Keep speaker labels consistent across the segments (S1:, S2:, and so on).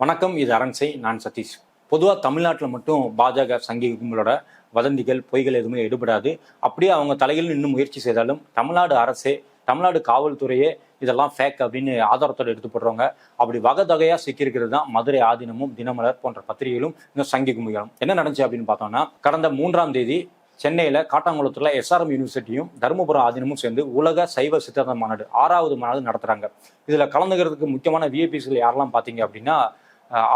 S1: வணக்கம் இது அரண்சை நான் சதீஷ். பொதுவாக தமிழ்நாட்டில் மட்டும் பாஜக சங்கி கும்பலோட வதந்திகள் பொய்கள் எதுவுமே எடுபடாது. அப்படியே அவங்க தலையில் இன்னும் முயற்சி செய்தாலும் தமிழ்நாடு அரசே தமிழ்நாடு காவல்துறையே இதெல்லாம் ஃபேக் அப்படின்னு ஆதாரத்தோடு எடுத்து போடுறவங்க அப்படி வகதகையாக சிக்கியிருக்கிறது தான் மதுரை ஆதீனமும் தினமலர் போன்ற பத்திரிகைகளும் இன்னும் சங்கி கும்பல்களும் என்ன நடந்துச்சு அப்படின்னு பார்த்தோம்னா கடந்த மூன்றாம் தேதி சென்னையில் காட்டாங்குளத்தில் எஸ்ஆர்எம் யூனிவர்சிட்டியும் தருமபுரம் ஆதீனமும் சேர்ந்து உலக சைவ சித்தாந்த மாநாடு ஆறாவது மாநாடு நடத்துகிறாங்க இதில் கலந்துக்கிறதுக்கு முக்கியமான விஐபிஸ்கள் யாரெல்லாம் பார்த்தீங்க அப்படின்னா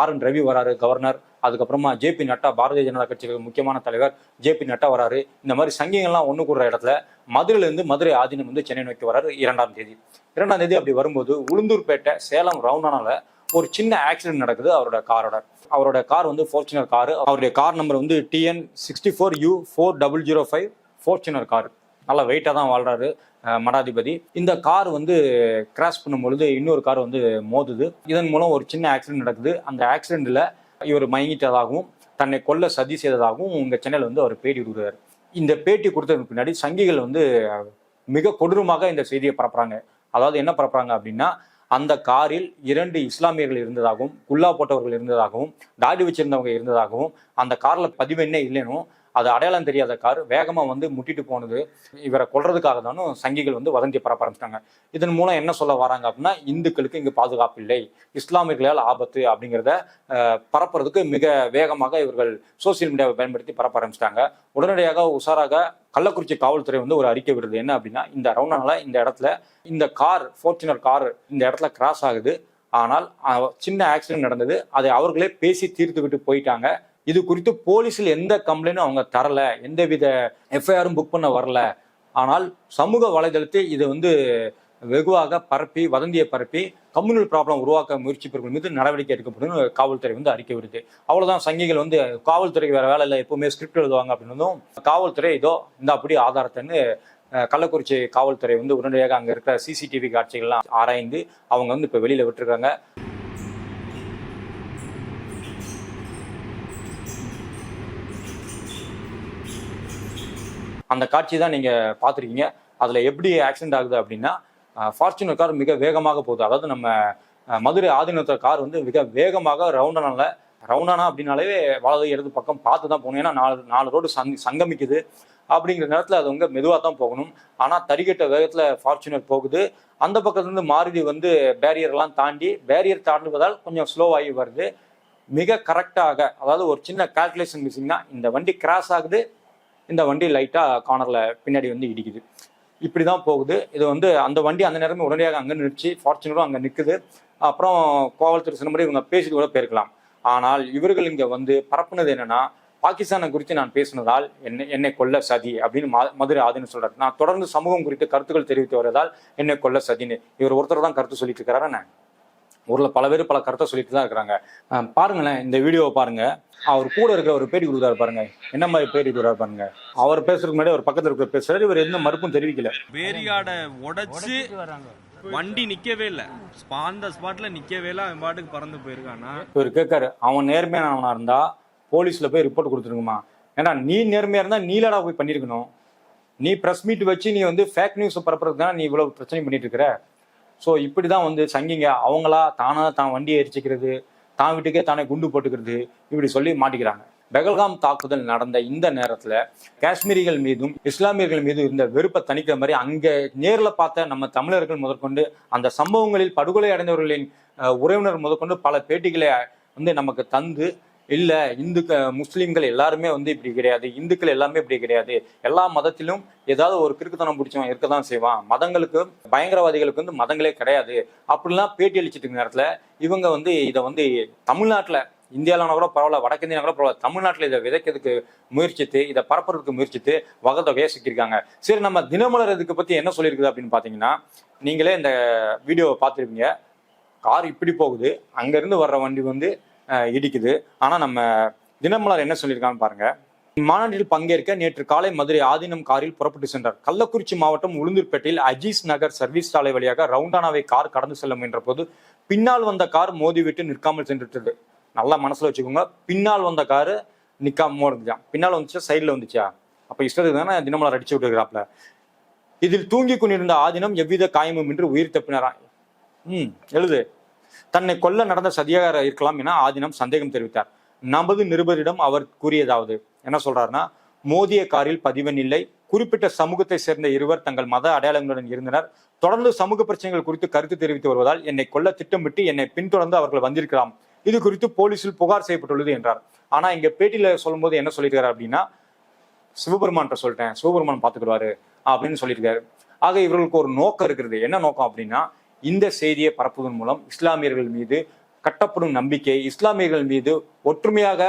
S1: ஆர் என் ரவி வராரு கவர்னர். அதுக்கப்புறமா ஜேபி நட்டா பாரதிய ஜனதா கட்சிக்கு முக்கியமான தலைவர். ஜேபி நட்டா வராரு. இந்த மாதிரி சங்கங்கள்லாம் ஒன்று கூடுற இடத்துல மதுரையிலேருந்து மதுரை ஆதீனம் வந்து சென்னை நோக்கி வராரு இரண்டாம் தேதி. இரண்டாம் தேதி அப்படி வரும்போது உளுந்தூர்பேட்டை சேலம் ரவுண்டானால ஒரு சின்ன ஆக்சிடென்ட் நடக்குது. அவரோட காரோட அவரோட கார் வந்து ஃபோர்ச்சுனர் கார் அவருடைய கார் நம்பர் வந்து TN sixty four U four double zero five Fortuner car நல்லா வெயிட்டாக தான் வாழ்றாரு மடாதிபதி. இந்த கார் வந்து கிராஷ் பண்ணும்பொழுது இன்னொரு கார் வந்து மோதுது. இதன் மூலம் ஒரு சின்ன ஆக்சிடென்ட் நடக்குது. அந்த ஆக்சிடெண்ட்டில் இவர் மயங்கிட்டதாகவும் தன்னை கொல்ல சதி செய்ததாகவும் உங்கள் சென்னையில் வந்து அவர் பேட்டி கொடுக்குறாரு. இந்த பேட்டி கொடுத்ததுக்கு பின்னாடி சங்கிகள் வந்து மிக கொடூரமாக இந்த செய்தியை பரப்புறாங்க. அதாவது என்ன பரப்புறாங்க அப்படின்னா அந்த காரில் இரண்டு இஸ்லாமியர்கள் இருந்ததாகவும் குல்லா போட்டவர்கள் இருந்ததாகவும் தாடி வச்சிருந்தவங்க இருந்ததாகவும் அந்த கார்ல பதிவெண்ணே இல்லைனும் அது அடையாளம் தெரியாத கார் வேகமாக வந்து முட்டிட்டு போனது. இவரை கொல்றதுக்காக தானும் சங்கிகள் வந்து வதந்தி பரப்ப ஆரம்பிச்சிட்டாங்க. இதன் மூலம் என்ன சொல்ல வராங்க அப்படின்னா இந்துக்களுக்கு இங்கு பாதுகாப்பு இல்லை. இஸ்லாமியர்களால் ஆபத்து அப்படிங்கிறத பரப்புறதுக்கு மிக வேகமாக இவர்கள் சோசியல் மீடியாவை பயன்படுத்தி பரப்ப ஆரம்பிச்சிட்டாங்க. உடனடியாக உஷாராக கள்ளக்குறிச்சி காவல்துறை வந்து ஒரு அறிக்கை விடுறது என்ன அப்படின்னா இந்த ரவுண்டானால இந்த இடத்துல இந்த கார் ஃபோர்ச்சுனர் கார் இந்த இடத்துல கிராஸ் ஆகுது. ஆனால் சின்ன ஆக்சிடென்ட் நடந்தது. அதை அவர்களே பேசி தீர்த்து விட்டு போயிட்டாங்க. இது குறித்து போலீஸில் எந்த கம்ப்ளைண்டும் அவங்க தரல எந்தவித எஃப்ஐஆரும் புக் பண்ண வரல. ஆனால் சமூக வலைதளத்தில் இது வந்து வெகுவாக பரப்பி வதந்தியை பரப்பி கம்யூனல் ப்ராப்ளம் உருவாக்க முயற்சிப்பவர்கள் மீது நடவடிக்கை எடுக்கப்படும் காவல்துறை வந்து அறிக்கை விடுது. அவ்வளவுதான் சங்கிகள் வந்து காவல்துறைக்கு வேற வேலை இல்லை எப்பவுமே ஸ்கிரிப்ட் எழுதுவாங்க அப்படின்னதும் காவல்துறை இதோ இந்த அப்படி ஆதாரத்தைன்னு கள்ளக்குறிச்சி காவல்துறை வந்து உடனடியாக அங்க இருக்கிற சிசிடிவி காட்சிகள்லாம் ஆராய்ந்து அவங்க வந்து இப்ப வெளியில விட்டுருக்காங்க. அந்த காட்சி தான் நீங்கள் பார்த்துருக்கீங்க. அதில் எப்படி ஆக்சிடென்ட் ஆகுது அப்படின்னா ஃபார்ச்சுனர் கார் மிக வேகமாக போகுது. அதாவது நம்ம மதுரை ஆதீனத்த கார் வந்து மிக வேகமாக ரவுண்டானால ரவுண்டானா அப்படின்னாலே வலது இடது பக்கம் பார்த்து தான் போகணும். ஏன்னா நாலு நாலு ரோடு சங் சங்கமிக்குது. அப்படிங்கிற நேரத்தில் அது வந்து மெதுவாக தான் போகணும். ஆனால் தறிகட்ட வேகத்தில் ஃபார்ச்சுனர் போகுது. அந்த பக்கத்துலேருந்து மாருதி வந்து பேரியர்லாம் தாண்டி பேரியர் தாண்டுவதால் கொஞ்சம் ஸ்லோவாகி வருது. மிக கரெக்டாக அதாவது ஒரு சின்ன கால்குலேஷன் மிஸ்ஸிங்னா இந்த வண்டி கிராஸ் ஆகுது. இந்த வண்டி லைட்டாக கார்னரில் பின்னாடி வந்து இடிக்குது. இப்படி தான் போகுது. இது வந்து அந்த வண்டி அந்த நேரமே உடனடியாக அங்கே நிறுத்தி ஃபார்ச்சுனரும் அங்கே நிற்குது அப்புறம் காவல்துறை சொன்னபடி இவங்க பேசிட்டு கூட போயிருக்கலாம். ஆனால் இவர்கள் இங்கே வந்து பரப்புனது என்னன்னா பாகிஸ்தானை குறித்து நான் பேசினதால் என்னை என்னை கொல்ல சதி அப்படின்னு ம- மதுரை ஆதின்னு சொல்றாரு. நான் தொடர்ந்து சமூகம் குறித்து கருத்துக்கள் தெரிவித்து வருவதால் என்னை கொல்ல சதின்னு. இவர் ஒருத்தர் தான் கருத்து சொல்லிட்டு இருக்கிறாரா நான் ஊர்ல பல பேர் பல கருத்தை சொல்லிட்டு தான் இருக்கிறாங்க பாருங்களேன் இந்த வீடியோவை பாருங்க. அவர் கூட இருக்கிற ஒரு பேட்டி கொடுக்குறாரு பாருங்க. என்ன மாதிரி பேட்டி கொடுக்குறாரு பாருங்க. அவர் பேசுறதுக்கு முன்னாடி ஒரு பக்கத்துல இருக்கிற பேசுறாரு. இவர் எந்த மறுப்பும் தெரிவிக்கல.
S2: பேரியாட உடைச்சு வண்டி நிக்கவே இல்ல. அந்த ஸ்பாட்ல நிக்கவே இல்ல. அவன் பாட்டுக்கு பறந்து போயிருக்கானா?
S1: இவர் கேட்காரு அவன் நேர்மையானவனா இருந்தா போலீஸ்ல போய் ரிப்போர்ட் கொடுத்துருக்குமா ஏன்னா நீ நேர்மையா இருந்தா நீலடா போய் பண்ணிருக்கணும். நீ பிரஸ் மீட் வச்சு நீ வந்து ஃபேக் நியூஸ் பரப்புறதுக்கு தான் நீ இவ்வளவு பிரச்சனை பண்ணிட்டு இருக்கிற? ஸோ இப்படி தான் வந்து சங்கிங்க அவங்களா தானாக தான் வண்டியை எரிச்சிக்கிறது தான் வீட்டுக்கே தானே குண்டு போட்டுக்கிறது இப்படி சொல்லி மாட்டிக்கிறாங்க. பெகல்காம் தாக்குதல் நடந்த இந்த நேரத்தில் காஷ்மீரிகள் மீதும் இஸ்லாமியர்கள் மீதும் இருந்த வெறுப்பை தணிக்கிற மாதிரி அங்கே நேரில் பார்த்த நம்ம தமிழர்கள் முதற்கொண்டு அந்த சம்பவங்களில் படுகொலை அடைந்தவர்களின் உறவினர் முதற்கொண்டு பல பேட்டிகளை வந்து நமக்கு தந்து இல்ல இந்துக்க முஸ்லீம்கள் எல்லாருமே வந்து இப்படி கிடையாது இந்துக்கள் எல்லாமே இப்படி கிடையாது. எல்லா மதத்திலும் ஏதாவது ஒரு கிறுக்குத்தனம் பிடிச்சவன் இருக்க தான் செய்வான். மதங்களுக்கு பயங்கரவாதிகளுக்கு வந்து மதங்களே கிடையாது. அப்படிலாம் பேட்டி அளிச்சிட்டு இருக்க நேரத்துல இவங்க வந்து இதை வந்து தமிழ்நாட்டுல இந்தியாவிலான கூட பரவாயில்ல வடக்கிந்தியா கூட பரவாயில்ல தமிழ்நாட்டில் இதை விதைக்கிறதுக்கு முயற்சித்து இதை பரப்புறதுக்கு முயற்சித்து வகை தொகையை சிக்கியிருக்காங்க சரி நம்ம தினமலர் இதுக்கு பத்தி என்ன சொல்லியிருக்குது அப்படின்னு பாத்தீங்கன்னா நீங்களே இந்த வீடியோவை பார்த்துருப்பீங்க. கார் இப்படி போகுது. அங்கிருந்து வர்ற வண்டி வந்து இடிக்குது. ஆனா நம்ம தினமலர் என்ன சொல்லியிருக்கான்னு பாருங்க. மாநாட்டில் பங்கேற்க நேற்று காலை மதுரை ஆதீனம் காரில் புறப்பட்டு சென்றார். கள்ளக்குறிச்சி மாவட்டம் உளுந்தூர்பேட்டையில் அஜீஸ் நகர் சர்வீஸ் சாலை வழியாக ரவுண்டானாவை கார் கடந்து செல்ல முயன்ற போது பின்னால் வந்த கார் மோதிவிட்டு நிற்காமல் சென்றுட்டது நல்லா மனசுல வச்சுக்கோங்க. பின்னால் வந்த காரு நிக்காம இருந்துச்சான் பின்னால் வந்துச்சா? சைடில் வந்துச்சா? அப்ப இஷ்டத்துக்கு தானே தினமலர் அடிச்சு விட்டுருக்கிறாப்ல. இதில் தூங்கி கொண்டிருந்த ஆதினம் எவ்வித காயமும் இன்றி உயிர் தப்பினாராம் ம் எழுது. தன்னை கொல்ல நடந்த சதியாக இருக்கலாம் என ஆதினம் சந்தேகம் தெரிவித்தார். நமது நிருபரிடம் அவர் கூறியதாவது என்ன சொல்றாருன்னா மோதிய காரில் பதிவெண் இல்லை குறிப்பிட்ட சமூகத்தை சேர்ந்த இருவர் தங்கள் மத அடையாளங்களுடன் இருந்தனர். தொடர்ந்து சமூக பிரச்சனைகள் குறித்து கருத்து தெரிவித்து வருவதால் என்னை கொல்ல திட்டமிட்டு என்னை பின்தொடர்ந்து அவர்கள் வந்திருக்கலாம். இது குறித்து போலீசில் புகார் செய்யப்பட்டுள்ளது என்றார். ஆனா இங்க பேட்டியில சொல்லும்போது என்ன சொல்லியிருக்காரு அப்படின்னா சிவபெருமான்கிட்ட சொல்லிட்டேன் சிவபெருமான் பார்த்துக்கிடுவாரு அப்படின்னு சொல்லியிருக்காரு. ஆக இவர்களுக்கு ஒரு நோக்கம் இருக்கிறது என்ன நோக்கம் அப்படின்னா இந்த செய்தியை பரப்புவதன் மூலம் இஸ்லாமியர்கள் மீது கட்டப்படும் நம்பிக்கை இஸ்லாமியர்கள் மீது ஒற்றுமையாக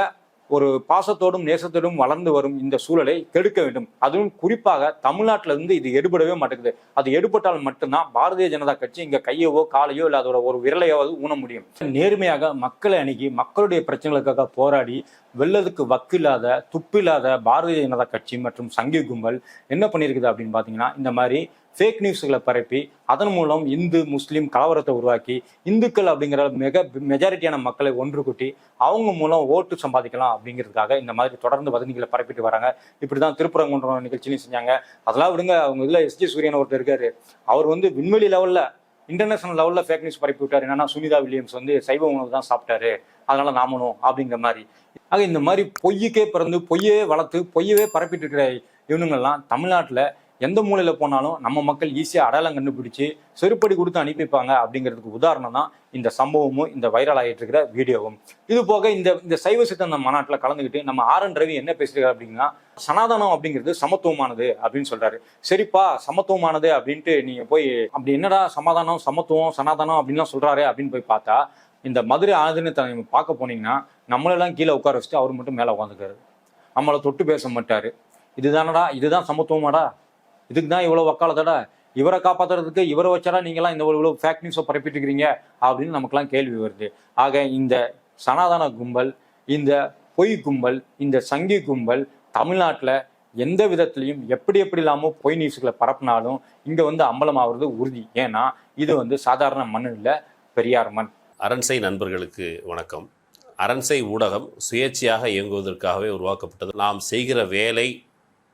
S1: ஒரு பாசத்தோடும் நேசத்தோடும் வளர்ந்து வரும் இந்த சூழலை கெடுக்க வேண்டும். அதுவும் குறிப்பாக தமிழ்நாட்டில இருந்து இது எடுபடவே மாட்டேங்குது. அது எடுபட்டால் மட்டும்தான் பாரதிய ஜனதா கட்சி இங்க கையவோ காலையோ இல்ல அதோட ஒரு விரலையாவது ஊன முடியும். நேர்மையாக மக்களை அணுகி மக்களுடைய பிரச்சனைகளுக்காக போராடி வெள்ளதுக்கு வக்கில்லாத துப்பில்லாத பாரதிய ஜனதா கட்சி மற்றும் சங்கி கும்பல் என்ன பண்ணியிருக்குது அப்படின்னு பார்த்தீங்கன்னா இந்த மாதிரி ஃபேக் நியூஸ்களை பரப்பி அதன் மூலம் இந்து முஸ்லீம் கலவரத்தை உருவாக்கி இந்துக்கள் அப்படிங்கிற மிக மெஜாரிட்டியான மக்களை ஒன்று கூட்டி அவங்க மூலம் ஓட்டு சம்பாதிக்கலாம் அப்படிங்கிறதுக்காக இந்த மாதிரி தொடர்ந்து வதந்திகளை பரப்பிட்டு வராங்க. இப்படி தான் திருப்பரங்குன்ற நிகழ்ச்சியிலையும் செஞ்சாங்க. அதெல்லாம் விடுங்க அவங்க இதில் எஸ்ஜி சூரியன் ஒருத்தர் இருக்காரு. அவர் வந்து விண்வெளி லெவலில் இன்டர்நேஷனல் லெவலில் ஃபேக் நியூஸ் பரப்பி விட்டார். என்னன்னா சுனிதா வில்லியம்ஸ் வந்து சைவ உணவு தான் சாப்பிட்டாரு. அதனால நாமனும் அப்படிங்கிற மாதிரி. ஆக இந்த மாதிரி பொய்யுக்கே பிறந்து பொய்யே வளர்த்து பொய்யவே பரப்பிட்டு இருக்கிற இவனுங்கள்லாம் தமிழ்நாட்டில் எந்த மூலையில் போனாலும் நம்ம மக்கள் ஈஸியாக அடையாளம் கண்டுபிடிச்சு செருப்படி கொடுத்து அனுப்பிப்பாங்க அப்படிங்கிறதுக்கு உதாரணம் தான் இந்த சம்பவமும் இந்த வைரல் ஆகிட்டு இருக்கிற வீடியோவும். இது போக இந்த இந்த சைவ சித்தந்த மாநாட்டில் கலந்துக்கிட்டு நம்ம ஆர் என் ரவி என்ன பேசுறாரு அப்படின்னா சனாதனம் அப்படிங்கிறது சமத்துவமானது அப்படின்னு சொல்றாரு. சரிப்பா சமத்துவமானது அப்படின்ட்டு நீங்க போய் அப்படி என்னடா சமாதானம் சமத்துவம் சனாதனம் அப்படின்லாம் சொல்றாரு அப்படின்னு போய் பார்த்தா இந்த மதுரை ஆதினத்தை நீங்க பார்க்க போனீங்கன்னா நம்மளெல்லாம் கீழே உட்கார வச்சுட்டு அவர் மட்டும் மேலே உட்காந்துக்காரு நம்மளை தொட்டு பேச மாட்டாரு. இதுதானடா இதுதான் சமத்துவமாடா? இதுக்கு தான் இவ்வளோ வக்காலத்தடா இவரை காப்பாத்துறதுக்கு இவரை வச்சாரா நீங்களாம் இந்த இவ்வளோ ஃபேக் நியூஸை பரப்பிட்டு இருக்கிறீங்க அப்படின்னு நமக்குலாம் கேள்வி வருது. ஆக இந்த சனாதன கும்பல் இந்த பொய் கும்பல் இந்த சங்கி கும்பல் தமிழ்நாட்டில் எந்த விதத்துலையும் எப்படி எப்படி இல்லாமல் பொய் நியூஸ்களை பரப்பினாலும் இங்கே வந்து அம்பலமாகிறது உறுதி. ஏன்னா இது வந்து சாதாரண மண் இல்லை பெரியார் மண்.
S3: அரண்சை நண்பர்களுக்கு வணக்கம். அரண்சை ஊடகம் சுயேட்சையாக இயங்குவதற்காகவே உருவாக்கப்பட்டது. நாம் செய்கிற வேலை